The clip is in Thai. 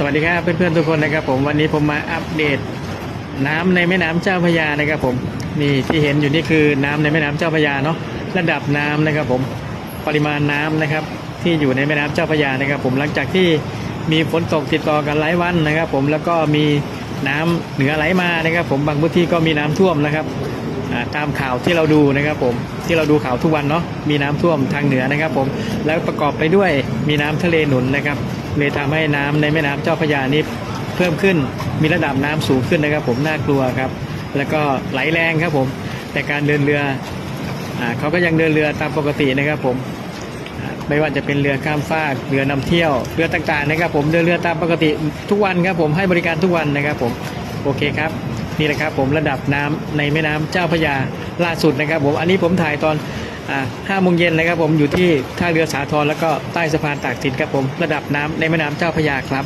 สวัสดีครับเพื่อนๆทุกคนนะครับผมวันนี้ผมมาอัปเดตน้ำในแม่น้ำเจ้าพระยานะครับผมนี่ที่เห็นอยู่นี่คือน้ำในแม่น้ำเจ้าพระยาเนาะระดับน้ำนะครับผมปริมาณน้ำนะครับ ที่อยู่ในแม่น้ำเจ้าพระยานะครับผมหลังจากที่มีฝนตกติดต่อกันหลายวันนะครับ ผมแล้วก็มีน้ำเหนือไหลมานะครับ ผมบางพื้นที่ก็มีน้ำท่วมนะครับตามข่าวที่เราดูนะครับผมที่เราดูข่าวทุกวันเนาะมีน้ำท่วมทางเหนือนะครับ ผมแล้วประกอบไปด้วยมีน้ำทะเลหนุนนะครับ เลยทำให้น้ำในแม่น้ำเจ้าพระยานี้เพิ่มขึ้นมีระดับน้ำสูงขึ้นนะครับ ผมน่ากลัวครับ แล้วก็ไหลแรงครับผมแต่การเดินเรืออเขาก็ยังเดินเรือตามปกตินะครับผมไม่ว่าจะเป็นเรือข้ามฟากเรือนำเที่ยวเรือต่างๆนะครับ ผมเดินเรือตามปกติทุกวันครับผมให้บริการทุกวันนะครับผมโอเคครับนี่แหละครับผมระดับน้ำในแม่น้ำเจ้าพระยาล่าสุดนะครับ ผมอันนี้ผมถ่ายตอน ห้าโมงเย็นนะครับผมอยู่ที่ท่าเรือสาทรแล้วก็ใต้สะพานตากสินครับผมระดับน้ำในแม่น้ำเจ้าพระยาครับ